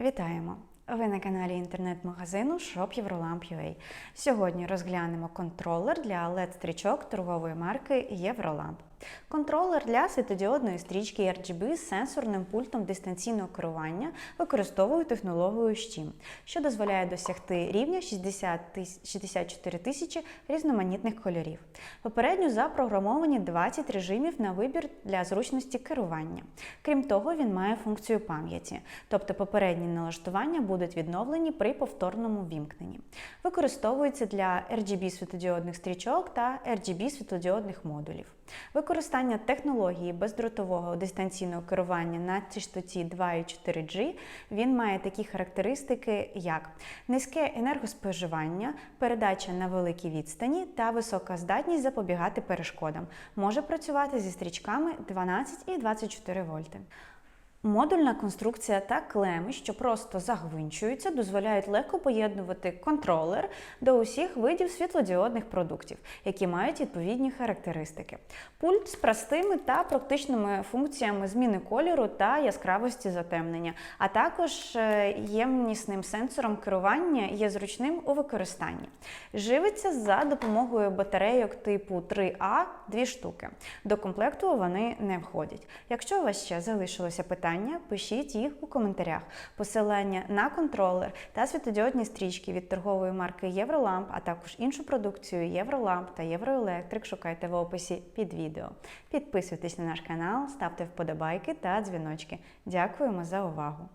Вітаємо! Ви на каналі інтернет-магазину ShopEurolamp.ua. Сьогодні розглянемо контролер для LED-стрічок торгової марки Євроламп. Контролер для світодіодної стрічки RGB з сенсорним пультом дистанційного керування використовує технологію STEAM, що дозволяє досягти рівня 60 64 тисячі різноманітних кольорів. Попередньо запрограмовані 20 режимів на вибір для зручності керування. Крім того, він має функцію пам'яті, тобто попередні налаштування будуть відновлені при повторному вімкненні. Використовується для RGB світодіодних стрічок та RGB світлодіодних модулів. Використання технології бездротового дистанційного керування на частоті 2,4 G він має такі характеристики, як низьке енергоспоживання, передача на великій відстані та висока здатність запобігати перешкодам. Може працювати зі стрічками 12 і 24 вольти. Модульна конструкція та клеми, що просто загвинчуються, дозволяють легко поєднувати контролер до усіх видів світлодіодних продуктів, які мають відповідні характеристики. Пульт з простими та практичними функціями зміни кольору та яскравості затемнення, а також е, ємнісним сенсором керування є зручним у використанні. Живиться за допомогою батарейок типу 3А 2 штуки. До комплекту вони не входять. Якщо у вас ще залишилося питання, пишіть їх у коментарях. Посилання на контролер та світодіодні стрічки від торгової марки Євроламп, а також іншу продукцію Євроламп та Євроелектрик шукайте в описі під відео. Підписуйтесь на наш канал, ставте вподобайки та дзвіночки. Дякуємо за увагу!